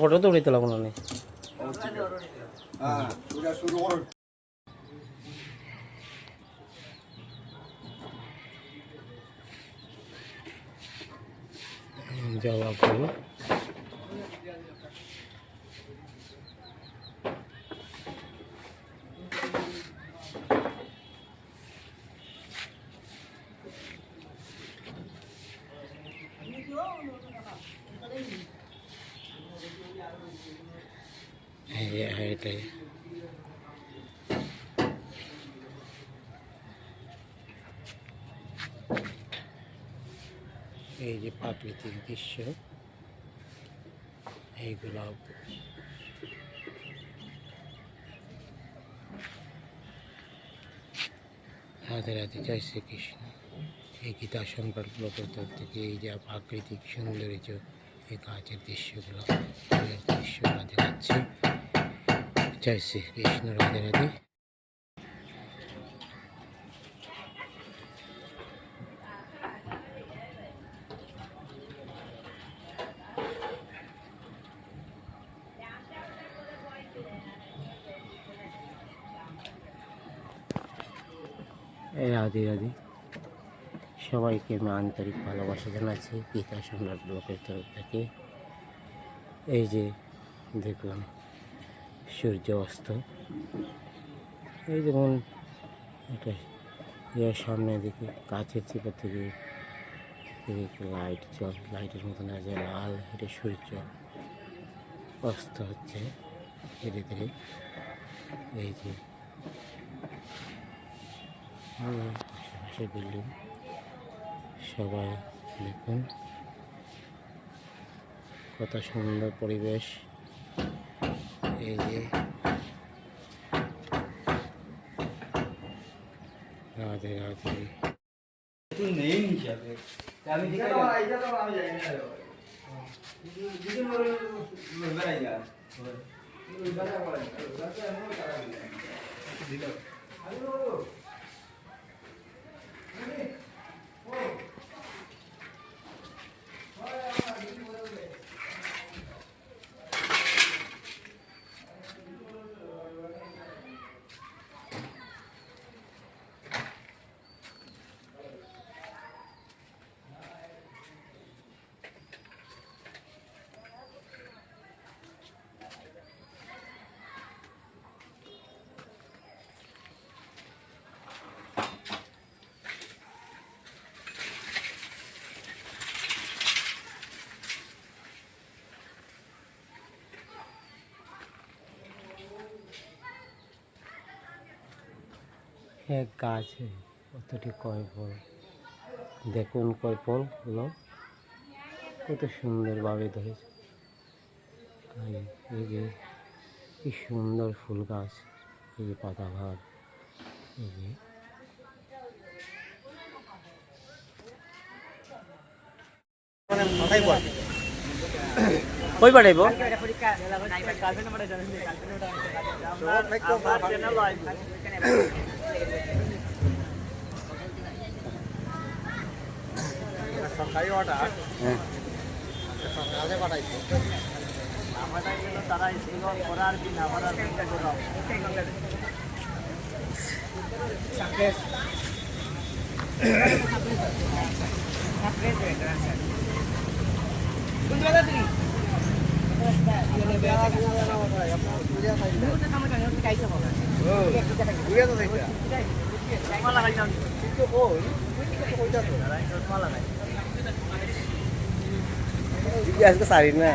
Photo তো উঠাইতে লাগবো না হ্যাঁ ওটা শুরু করো জবা ফুল এই যে এটাই এই যে প্রাকৃতিক দৃশ্য, এইগুলো রাধে রাধে, জয় শ্রীকৃষ্ণ। এই গীতা ব্লকের তরফ থেকে এই যে প্রাকৃতিক সৌন্দর্য, এই গাছের দৃশ্যগুলো দৃশ্যগুলো দেখাচ্ছি জয় শ্রীকৃষ্ণ রাধে রাধে রাধে রাধে। সবাইকে আমি আন্তরিক ভালোবাসা জানাচ্ছি পিতা সম্রাট ব্লকের তরফ থেকে। এই যে দেখুন সূর্য অস্ত। এই যেমন একটা ইয়ের সামনে দিকে কাছের চিপা থেকে লাইট জল লাইটের মতন আছে, লাল, এটা সূর্য অস্ত হচ্ছে। ধীরে ধীরে এই যে আশেপাশে বিল্ডিং, সবাই দেখুন। কত সুন্দর পরিবেশ। এই যে রাধে রাধে এক গাছে কতটি কয় ফল? দেখুন কয় ফল হলো। কত সুন্দরভাবে ধরেছে। এই যে, কি সুন্দর ফুল গাছ, এই যে পাতাভার এই যে। কই পাঠাইব? সরকারি অর্ডার হ্যাঁ কাজে পাঠাইছে তারা স্কুল করার কি না করার আজকে সারি না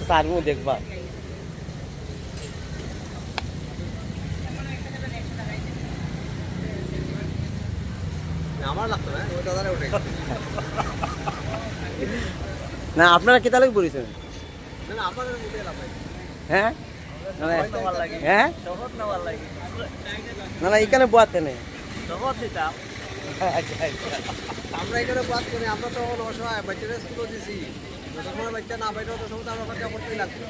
সার মু দেখবা আমার লাগতো না ওই দাদারে উঠে না আপনারা কেতা লাগে হ্যাঁ? মানে- হ্যাঁ? না না এখানে বোয়াতে নেই আমরা এখানে বাদ করি আমরা তো অসহায় বাচ্চারা স্কুল দিছি। যতক্ষণ বাচ্চা না বাইরে ততক্ষণ তো আমরা খরচা করতেই লাগবে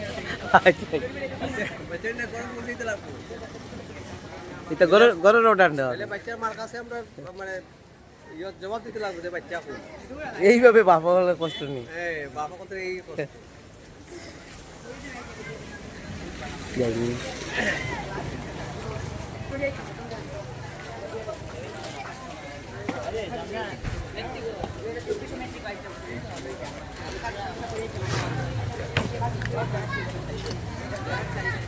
বাচ্চার না গরম করে দিতে লাগবে এটা গরুর গরুর অর্ডার দেওয়া তাহলে বাচ্চার মার কাছে আমরা মানে ইয়ত জবাব দিতে লাগবে যে বাচ্চা এইভাবে বাবা হলে কষ্ট নেই। এই বাবা কত এই 左に。Thank you.